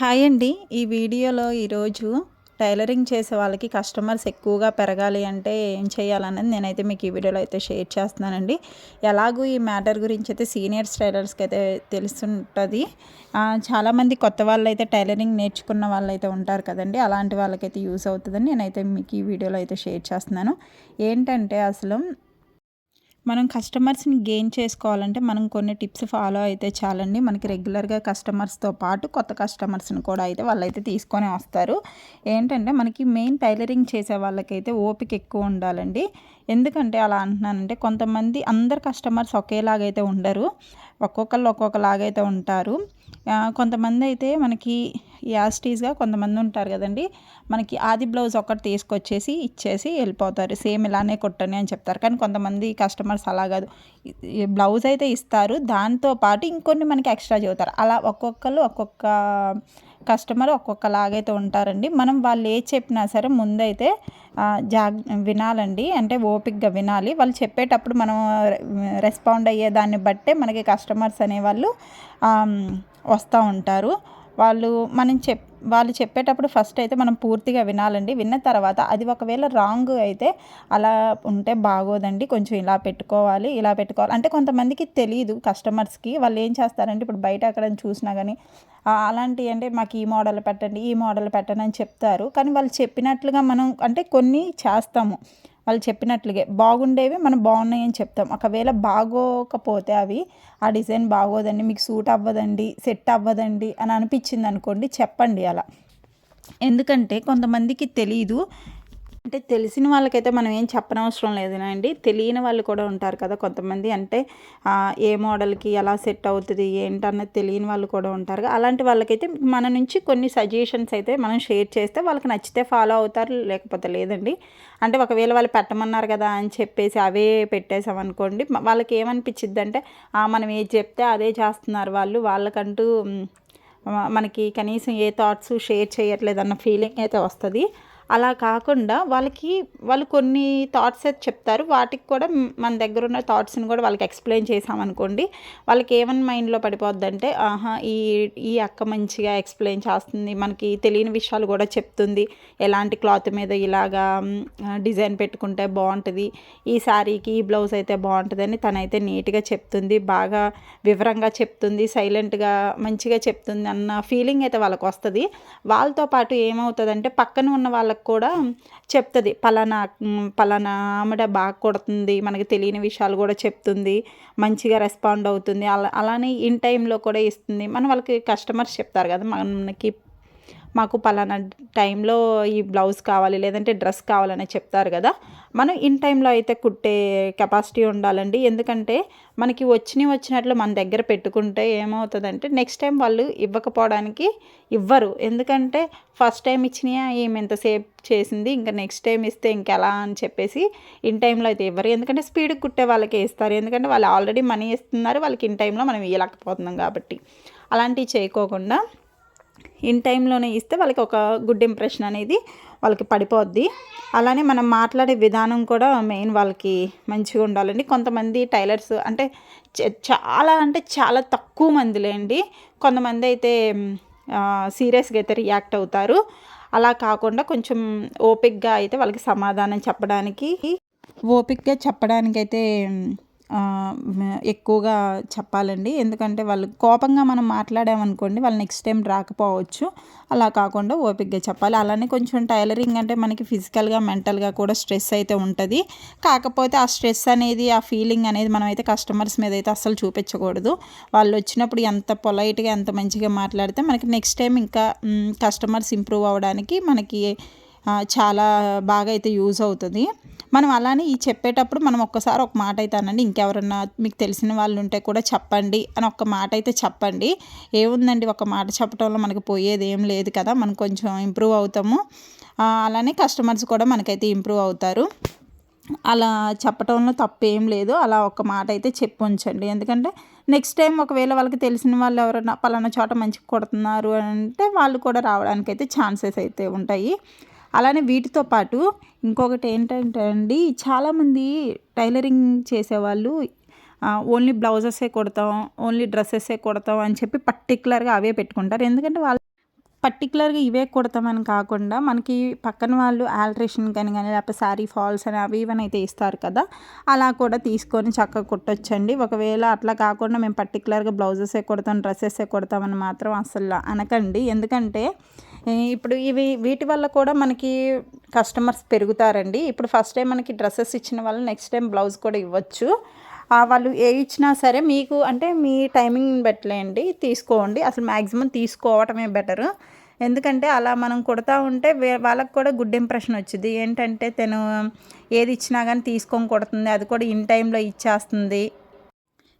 Hi అండి. ఈ వీడియోలో ఈరోజు టైలరింగ్ చేసే వాళ్ళకి కస్టమర్స్ ఎక్కువగా పెరగాలి అంటే ఏం చేయాలన్నది నేనైతే మీకు ఈ వీడియోలో అయితే షేర్ చేస్తున్నానండి. ఎలాగూ ఈ మ్యాటర్ గురించి అయితే సీనియర్స్ టైలర్స్కి అయితే తెలుసుంటుంది. చాలామంది కొత్త వాళ్ళు అయితే టైలరింగ్ నేర్చుకున్న వాళ్ళు అయితే ఉంటారు కదండి. అలాంటి వాళ్ళకైతే యూస్ అవుతుందని నేనైతే మీకు ఈ వీడియోలో అయితే షేర్ చేస్తున్నాను. ఏంటంటే అసలు మనం కస్టమర్స్ని గెయిన్ చేసుకోవాలంటే మనం కొన్ని టిప్స్ ఫాలో అయితే చాలండి. మనకి రెగ్యులర్గా కస్టమర్స్తో పాటు కొత్త కస్టమర్స్ని కూడా అయితే వాళ్ళైతే తీసుకొని వస్తారు. ఏంటంటే మనకి మెయిన్ టైలరింగ్ చేసే వాళ్ళకైతే ఓపిక ఎక్కువ ఉండాలండి. ఎందుకంటే అలా అంటున్నానంటే కొంతమంది అందరు కస్టమర్స్ ఒకేలాగైతే ఉండరు. ఒక్కొక్కళ్ళు ఒక్కొక్కలాగైతే ఉంటారు. కొంతమంది అయితే మనకి యాస్టీస్గా కొంతమంది ఉంటారు కదండి. మనకి ఆది బ్లౌజ్ ఒకటి తీసుకొచ్చేసి ఇచ్చేసి వెళ్ళిపోతారు. సేమ్ ఇలానే కొట్టని అని చెప్తారు. కానీ కొంతమంది కస్టమర్స్ అలా కాదు. బ్లౌజ్ అయితే ఇస్తారు. దాంతో పాటు ఇంకొన్ని మనకి ఎక్స్ట్రా చెబుతారు. అలా ఒక్కొక్కరు ఒక్కొక్క కస్టమర్ ఒక్కొక్కలాగైతే ఉంటారండి. మనం వాళ్ళు ఏ చెప్పినా సరే ముందైతే జాగ్ వినాలండి. అంటే ఓపిక్గా వినాలి. వాళ్ళు చెప్పేటప్పుడు మనం రెస్పాండ్ అయ్యే దాన్ని బట్టే మనకి కస్టమర్స్ అనేవాళ్ళు వస్తూ ఉంటారు. వాళ్ళు మనం చెప్ వాళ్ళు చెప్పేటప్పుడు ఫస్ట్ అయితే మనం పూర్తిగా వినాలండి. విన్న తర్వాత అది ఒకవేళ రాంగ్ అయితే అలా ఉంటే బాగోదండి. కొంచెం ఇలా పెట్టుకోవాలి ఇలా పెట్టుకోవాలి. అంటే కొంతమందికి తెలియదు కస్టమర్స్కి వాళ్ళు ఏం చేస్తారంటే ఇప్పుడు బయట అక్కడ చూసినా కానీ అలాంటివి అంటే మాకు ఈ మోడల్ పెట్టండి ఈ మోడల్ పెట్టండి అని చెప్తారు. కానీ వాళ్ళు చెప్పినట్లుగా మనం అంటే కొన్ని చేస్తాము. వాళ్ళు చెప్పినట్లుగే. బాగుండేవి మనం బాగున్నాయి అని చెప్తాం. ఒకవేళ బాగోకపోతే అవి ఆ డిజైన్ బాగోదండి మీకు సూట్ అవ్వదండి సెట్ అవ్వదండి అని అనిపించింది అనుకోండి చెప్పండి అలా. ఎందుకంటే కొంతమందికి తెలీదు అంటే తెలిసిన వాళ్ళకైతే మనం ఏం చెప్పనవసరం లేదునండి తెలియని వాళ్ళు కూడా ఉంటారు కదా కొంతమంది. అంటే ఏ మోడల్కి ఎలా సెట్ అవుతుంది ఏంటన్నది తెలియని వాళ్ళు కూడా ఉంటారు. అలాంటి వాళ్ళకైతే మన నుంచి కొన్ని సజెషన్స్ అయితే మనం షేర్ చేస్తే వాళ్ళకి నచ్చితే ఫాలో అవుతారు లేకపోతే లేదండి. అంటే ఒకవేళ వాళ్ళు పెట్టమన్నారు కదా అని చెప్పేసి అవే పెట్టేసామనుకోండి వాళ్ళకి ఏమనిపించింది అంటే మనం ఏది చెప్తే అదే చేస్తున్నారు వాళ్ళు. వాళ్ళకంటూ మనకి కనీసం ఏ థాట్స్ షేర్ చేయట్లేదన్న ఫీలింగ్ అయితే వస్తుంది. అలా కాకుండా వాళ్ళకి వాళ్ళు కొన్ని థాట్స్ అయితే చెప్తారు. వాటికి కూడా మన దగ్గర ఉన్న థాట్స్ని కూడా వాళ్ళకి ఎక్స్ప్లెయిన్ చేసామనుకోండి వాళ్ళకి ఏమని మైండ్లో పడిపోద్దంటే ఆహా ఈ ఈ అక్క మంచిగా ఎక్స్ప్లెయిన్ చేస్తుంది. మనకి తెలియని విషయాలు కూడా చెప్తుంది. ఎలాంటి క్లాత్ మీద ఇలాగా డిజైన్ పెట్టుకుంటే బాగుంటుంది. ఈ శారీకి ఈ బ్లౌజ్ అయితే బాగుంటుందని తనైతే నీట్గా చెప్తుంది. బాగా వివరంగా చెప్తుంది. సైలెంట్గా మంచిగా చెప్తుంది అన్న ఫీలింగ్ అయితే వాళ్ళకి వస్తుంది. వాళ్ళతో పాటు ఏమవుతుందంటే పక్కన ఉన్న వాళ్ళకి వాళ్ళకు కూడా చెప్తుంది. పలానా పలానా ఆమెడ బాగా కొడుతుంది మనకి తెలియని విషయాలు కూడా చెప్తుంది మంచిగా రెస్పాండ్ అవుతుంది. అలా అలానే ఇన్ టైంలో కూడా ఇస్తుంది. మన వాళ్ళకి కస్టమర్స్ చెప్తారు కదా మనకి మాకు పలానా టైంలో ఈ బ్లౌజ్ కావాలి లేదంటే డ్రెస్ కావాలని చెప్తారు కదా. మనం ఇన్ టైంలో అయితే కుట్టే కెపాసిటీ ఉండాలండి. ఎందుకంటే మనకి వచ్చినవి వచ్చినట్లు మన దగ్గర పెట్టుకుంటే ఏమవుతుందంటే నెక్స్ట్ టైం వాళ్ళు ఇవ్వకపోవడానికి ఇవ్వరు. ఎందుకంటే ఫస్ట్ టైం ఇచ్చినా ఏమి ఎంతసేపు చేసింది ఇంకా నెక్స్ట్ టైం ఇస్తే ఇంకెలా అని చెప్పేసి ఇన్ టైంలో అయితే ఇవ్వరు. ఎందుకంటే స్పీడ్ కుట్టే వాళ్ళకి ఇస్తారు. ఎందుకంటే వాళ్ళు ఆల్రెడీ మనీ ఇస్తున్నారు వాళ్ళకి ఇన్ టైంలో మనం ఇవ్వలేకపోతున్నాం కాబట్టి. అలాంటివి చేయకోకుండా ఇన్ టైంలోనే ఇస్తే వాళ్ళకి ఒక గుడ్ ఇంప్రెషన్ అనేది వాళ్ళకి పడిపోద్ది. అలానే మనం మాట్లాడే విధానం కూడా మెయిన్ వాళ్ళకి మంచిగా ఉండాలండి. కొంతమంది టైలర్స్ అంటే చాలా అంటే చాలా తక్కువ మందిలేండి కొంతమంది అయితే సీరియస్గా అయితే రియాక్ట్ అవుతారు. అలా కాకుండా కొంచెం ఓపిక్గా అయితే వాళ్ళకి సమాధానం చెప్పడానికి ఓపిక్గా చెప్పడానికైతే ఎక్కువగా చెప్పాలండి. ఎందుకంటే వాళ్ళు కోపంగా మనం మాట్లాడామనుకోండి వాళ్ళు నెక్స్ట్ టైం రాకపోవచ్చు. అలా కాకుండా ఓపిక్గా చెప్పాలి. అలానే కొంచెం టైలరింగ్ అంటే మనకి ఫిజికల్గా మెంటల్గా కూడా స్ట్రెస్ అయితే ఉంటుంది. కాకపోతే ఆ స్ట్రెస్ అనేది ఆ ఫీలింగ్ అనేది మనం అయితే కస్టమర్స్ మీద అయితే అస్సలు చూపించకూడదు. వాళ్ళు వచ్చినప్పుడు ఎంత పొలైట్గా ఎంత మంచిగా మాట్లాడితే మనకి నెక్స్ట్ టైం ఇంకా కస్టమర్స్ ఇంప్రూవ్ అవ్వడానికి మనకి చాలా బాగా అయితే యూజ్ అవుతుంది. మనం అలానే ఈ చెప్పేటప్పుడు మనం ఒక్కసారి ఒక మాట అయితే అనండి ఇంకెవరన్నా మీకు తెలిసిన వాళ్ళు ఉంటే కూడా చెప్పండి అని ఒక మాట అయితే చెప్పండి. ఏముందండి? ఒక మాట చెప్పడంలో మనకు పోయేది ఏం లేదు కదా మనం కొంచెం ఇంప్రూవ్ అవుతాము. అలానే కస్టమర్స్ కూడా మనకైతే ఇంప్రూవ్ అవుతారు. అలా చెప్పటంలో తప్పేం లేదు. అలా ఒక మాట అయితే చెప్పు ఉంచండి. ఎందుకంటే నెక్స్ట్ టైం ఒకవేళ వాళ్ళకి తెలిసిన వాళ్ళు ఎవరైనా పలానా చోట మంచిగా కొడుతున్నారు అంటే వాళ్ళు కూడా రావడానికి అయితే ఛాన్సెస్ అయితే ఉంటాయి. అలానే వీటితో పాటు ఇంకొకటి ఏంటంటే అండి చాలామంది టైలరింగ్ చేసేవాళ్ళు ఓన్లీ బ్లౌజెసే కొడతాం ఓన్లీ డ్రెస్సెసే కొడతాం అని చెప్పి పర్టికులర్గా అవే పెట్టుకుంటారు. ఎందుకంటే వాళ్ళు పర్టికులర్గా ఇవే కుడతామని కాకుండా మనకి పక్కన వాళ్ళు ఆల్ట్రేషన్ కానీ కానీ లేకపోతే శారీ ఫాల్స్ అని అవి ఇవన్నీ అయితే ఇస్తారు కదా అలా కూడా తీసుకొని చక్కగా కుట్టొచ్చండి. ఒకవేళ అట్లా కాకుండా మేము పర్టికులర్గా బ్లౌజెసే కుడతాం డ్రెస్సెసే కుడతామని మాత్రం అసలు అనకండి. ఎందుకంటే ఇప్పుడు ఇవి వీటి వల్ల కూడా మనకి కస్టమర్స్ పెరుగుతారండి. ఇప్పుడు ఫస్ట్ టైం మనకి డ్రెస్సెస్ ఇచ్చిన వాళ్ళు నెక్స్ట్ టైం బ్లౌజ్ కూడా ఇవ్వచ్చు. వాళ్ళు ఏ ఇచ్చినా సరే మీకు అంటే మీ టైమింగ్ పెట్టలేండి తీసుకోండి. అసలు మ్యాక్సిమం తీసుకోవటమే బెటర్. ఎందుకంటే అలా మనం కుడతా ఉంటే వాళ్ళకి కూడా గుడ్ ఇంప్రెషన్ వచ్చింది ఏంటంటే తను ఏది ఇచ్చినా కానీ తీసుకొని కొడుతుంది. అది కూడా ఇన్ టైంలో ఇచ్చేస్తుంది.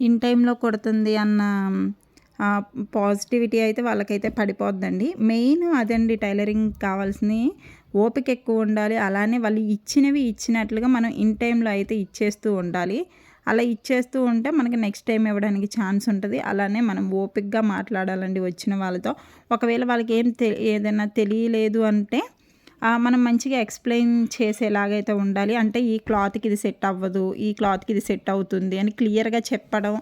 ఇన్ టైంలో కొడుతుంది అన్న పాజిటివిటీ అయితే వాళ్ళకైతే పడిపోద్దండి. మెయిన్ అదండి టైలరింగ్ కావాల్సింది ఓపిక ఎక్కువ ఉండాలి. అలానే వాళ్ళు ఇచ్చినవి ఇచ్చినట్లుగా మనం ఇన్ టైంలో అయితే ఇచ్చేస్తూ ఉండాలి. అలా ఇచ్చేస్తూ ఉంటే మనకి నెక్స్ట్ టైం ఇవ్వడానికి ఛాన్స్ ఉంటుంది. అలానే మనం ఓపిక్గా మాట్లాడాలండి వచ్చిన వాళ్ళతో. ఒకవేళ వాళ్ళకి ఏం తె ఏదైనా తెలియలేదు అంటే మనం మంచిగా ఎక్స్ప్లెయిన్ చేసేలాగైతే ఉండాలి. అంటే ఈ క్లాత్కి ఇది సెట్ అవ్వదు ఈ క్లాత్కి ఇది సెట్ అవుతుంది అని క్లియర్గా చెప్పడం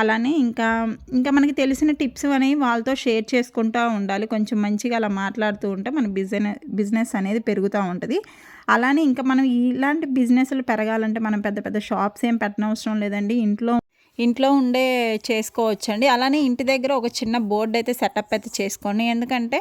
అలానే ఇంకా ఇంకా మనకి తెలిసిన టిప్స్ అనేవి వాళ్ళతో షేర్ చేసుకుంటూ ఉండాలి. కొంచెం మంచిగా అలా మాట్లాడుతూ ఉంటే మన బిజినెస్ బిజినెస్ అనేది పెరుగుతూ ఉంటుంది. అలానే ఇంకా మనం ఇలాంటి బిజినెస్లు పెరగాలంటే మనం పెద్ద పెద్ద షాప్స్ ఏం పెట్టనవసరం లేదండి. ఇంట్లో ఇంట్లో ఉండే చేసుకోవచ్చండి. అలానే ఇంటి దగ్గర ఒక చిన్న బోర్డు అయితే సెటప్ అయితే చేసుకోండి. ఎందుకంటే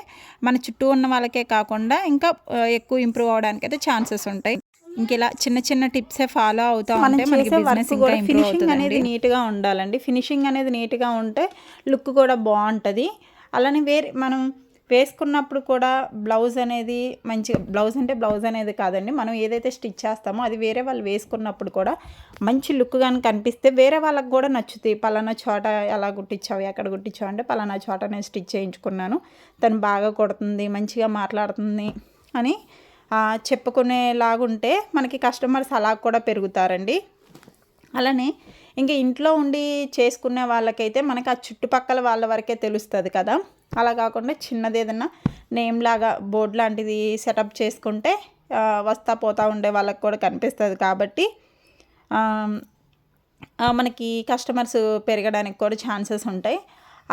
మన చుట్టూ ఉన్న వాళ్ళకే కాకుండా ఇంకా ఎక్కువ ఇంప్రూవ్ అవడానికి అయితే ఛాన్సెస్ ఉంటాయి. ఇంక ఇలా చిన్న చిన్న టిప్సే ఫాలో అవుతా ఉంటే మనకి బిజినెస్ ఇంకా ఫినిషింగ్ అనేది నీట్గా ఉండాలండి. ఫినిషింగ్ అనేది నీట్గా ఉంటే లుక్ కూడా బాగుంటుంది. అలానే వేరే మనం వేసుకున్నప్పుడు కూడా బ్లౌజ్ అనేది మంచిగా బ్లౌజ్ అంటే బ్లౌజ్ అనేది కాదండి. మనం ఏదైతే స్టిచ్ చేస్తామో అది వేరే వాళ్ళు వేసుకున్నప్పుడు కూడా మంచి లుక్ కానీ కనిపిస్తే వేరే వాళ్ళకి కూడా నచ్చుతాయి. పలానా చోట ఎలా కుట్టించావు ఎక్కడ కుట్టించావు అంటే పలానా చోట నేను స్టిచ్ చేయించుకున్నాను. తను బాగా కుడుతుంది మంచిగా మాట్లాడుతుంది అని చెప్పుకునేలాగుంటే మనకి కస్టమర్స్ అలా కూడా పెరుగుతారండి. అలానే ఇంకా ఇంట్లో ఉండి చేసుకునే వాళ్ళకైతే మనకి ఆ చుట్టుపక్కల వాళ్ళ వరకే తెలుస్తుంది కదా. అలా కాకుండా చిన్నది ఏదన్నా నేమ్ లాగా బోర్డు లాంటిది సెటప్ చేసుకుంటే వస్తా పోతా ఉండే వాళ్ళకి కూడా కనిపిస్తుంది కాబట్టి మనకి కస్టమర్స్ పెరగడానికి కూడా ఛాన్సెస్ ఉంటాయి.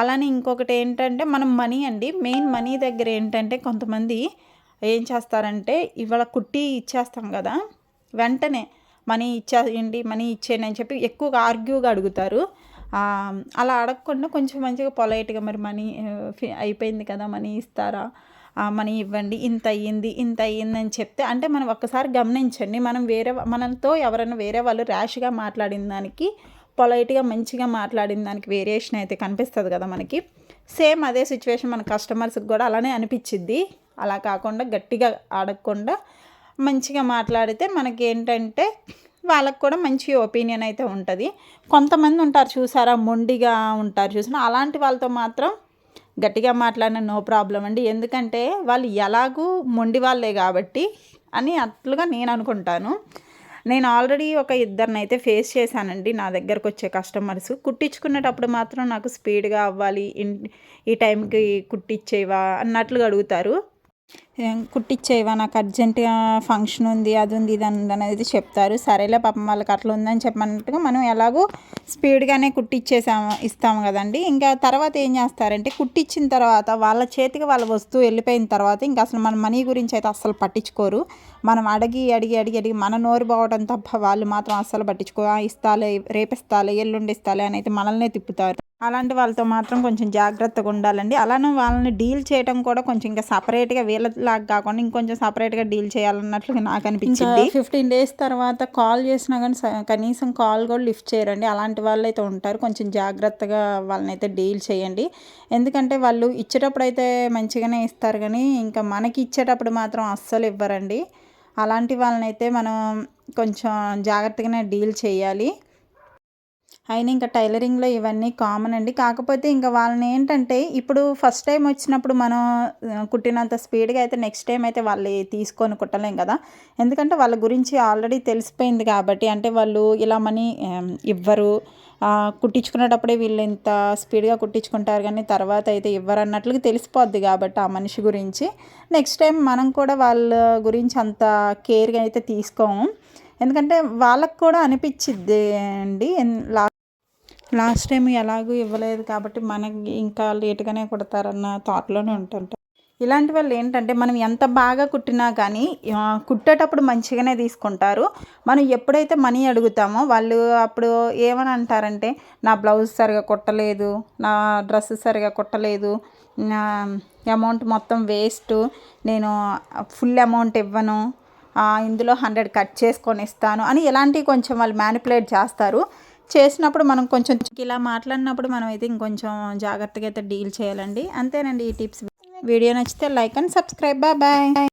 అలానే ఇంకొకటి ఏంటంటే మనం మనీ అండి మెయిన్ మనీ దగ్గర ఏంటంటే కొంతమంది ఏం చేస్తారంటే ఇవాళ కుట్టి ఇచ్చేస్తాం కదా వెంటనే మనీ ఇచ్చేయండి మనీ ఇచ్చేయండి అని చెప్పి ఎక్కువగా ఆర్గ్యూగా అడుగుతారు. అలా అడగకుండా కొంచెం మంచిగా పొలైట్గా మరి మనీ ఫి- అయిపోయింది కదా మనీ ఇస్తారా? మనీ ఇవ్వండి ఇంత అయ్యింది ఇంత అయ్యింది అని చెప్తే అంటే మనం ఒక్కసారి గమనించండి మనం వేరే మనతో ఎవరైనా వేరే వాళ్ళు ర్యాష్గా మాట్లాడిన దానికి పొలైట్గా మంచిగా మాట్లాడిన దానికి వేరియేషన్ అయితే కనిపిస్తుంది కదా మనకి. సేమ్ అదే సిచ్యువేషన్ మన కస్టమర్స్కి కూడా అలానే అనిపించిద్ది. అలా కాకుండా గట్టిగా ఆడకుండా మంచిగా మాట్లాడితే మనకి ఏంటంటే వాళ్ళకి కూడా మంచి ఒపీనియన్ అయితే ఉంటుంది. కొంతమంది ఉంటారు చూసారా మొండిగా ఉంటారు చూసిన అలాంటి వాళ్ళతో మాత్రం గట్టిగా మాట్లాడిన నో ప్రాబ్లం అండి. ఎందుకంటే వాళ్ళు ఎలాగూ మొండి వాళ్ళే కాబట్టి అని అట్లుగా నేను అనుకుంటాను. నేను ఆల్రెడీ ఒక ఇద్దరిని అయితే ఫేస్ చేశానండి నా దగ్గరకు వచ్చే కస్టమర్స్. కుట్టించుకునేటప్పుడు మాత్రం నాకు స్పీడ్గా అవ్వాలి ఇన్ ఈ టైంకి కుట్టించేవా అన్నట్లుగా అడుగుతారు. కుట్టిచ్చేవా? నాకు అర్జెంటుగా ఫంక్షన్ ఉంది అది ఉంది ఇది ఉంది అనేది చెప్తారు. సరేలే పాపం వాళ్ళకి అట్లా ఉందని చెప్పినట్టుగా మనం ఎలాగో స్పీడ్గానే కుట్టిచ్చేసాము ఇస్తాము కదండి. ఇంకా తర్వాత ఏం చేస్తారంటే కుట్టించిన తర్వాత వాళ్ళ చేతికి వాళ్ళ వస్తువు వెళ్ళిపోయిన తర్వాత ఇంకా అసలు మన మనీ గురించి అయితే అస్సలు పట్టించుకోరు. మనం అడిగి అడిగి అడిగి అడిగి మన నోరు బాగోవడం తప్ప వాళ్ళు మాత్రం అస్సలు పట్టించుకో ఇస్తాలే రేపిస్తాలే ఎల్లుండి ఇస్తాలే అని అయితే మనల్నే తిప్పుతారు. అలాంటి వాళ్ళతో మాత్రం కొంచెం జాగ్రత్తగా ఉండాలండి. అలానే వాళ్ళని డీల్ చేయడం కూడా కొంచెం ఇంకా సపరేట్గా వీళ్ళలాగా కాకుండా ఇంకొంచెం సపరేట్గా డీల్ చేయాలన్నట్లుగా నాకు అనిపించింది. ఫిఫ్టీన్ డేస్ తర్వాత కాల్ చేసినా కానీ కనీసం కాల్ కూడా లిఫ్ట్ చేయరండి. అలాంటి వాళ్ళు అయితే ఉంటారు. కొంచెం జాగ్రత్తగా వాళ్ళని అయితే డీల్ చేయండి. ఎందుకంటే వాళ్ళు ఇచ్చేటప్పుడు అయితే మంచిగానే ఇస్తారు కానీ ఇంకా మనకి ఇచ్చేటప్పుడు మాత్రం అస్సలు ఇవ్వరండి. అలాంటి వాళ్ళని అయితే మనం కొంచెం జాగ్రత్తగానే డీల్ చేయాలి. అయినా ఇంకా టైలరింగ్లో ఇవన్నీ కామన్ అండి. కాకపోతే ఇంకా వాళ్ళని ఏంటంటే ఇప్పుడు ఫస్ట్ టైం వచ్చినప్పుడు మనం కుట్టినంత స్పీడ్గా అయితే నెక్స్ట్ టైం అయితే వాళ్ళు తీసుకొని కుట్టలేం కదా. ఎందుకంటే వాళ్ళ గురించి ఆల్రెడీ తెలిసిపోయింది కాబట్టి అంటే వాళ్ళు ఇలా మనీ ఇవ్వరు. కుట్టించుకునేటప్పుడే వీళ్ళు ఇంత స్పీడ్గా కుట్టించుకుంటారు కానీ తర్వాత అయితే ఇవ్వరు అన్నట్లుగా తెలిసిపోద్ది కాబట్టి ఆ మనిషి గురించి. నెక్స్ట్ టైం మనం కూడా వాళ్ళ గురించి అంత కేర్గా అయితే తీసుకోము. ఎందుకంటే వాళ్ళకు కూడా అనిపించిద్ది అండి. లా లాస్ట్ టైం ఎలాగూ ఇవ్వలేదు కాబట్టి మనకి ఇంకా లేట్గానే కుడతారన్న థాట్లోనే ఉంటుంటాం ఇలాంటి వాళ్ళు ఏంటంటే మనం ఎంత బాగా కుట్టినా కానీ కుట్టేటప్పుడు మంచిగానే తీసుకుంటారు. మనం ఎప్పుడైతే మనీ అడుగుతామో వాళ్ళు అప్పుడు ఏమని అంటారంటే నా బ్లౌజ్ సరిగా కుట్టలేదు నా డ్రెస్ సరిగా కుట్టలేదు నా అమౌంట్ మొత్తం వేస్ట్ నేను ఫుల్ అమౌంట్ ఇవ్వను ఇందులో హండ్రెడ్ కట్ చేసుకొని ఇస్తాను అని ఇలాంటివి కొంచెం వాళ్ళు మ్యానిపులేట్ చేస్తారు. చేసినప్పుడు మనం కొంచెం ఇలా మాట్లాడినప్పుడు మనం అయితే ఇంకొంచెం జాగ్రత్తగా అయితే డీల్ చేయాలండి. అంతేనండి ఈ టిప్స్. వీడియో నచ్చితే like and subscribe. Bye bye.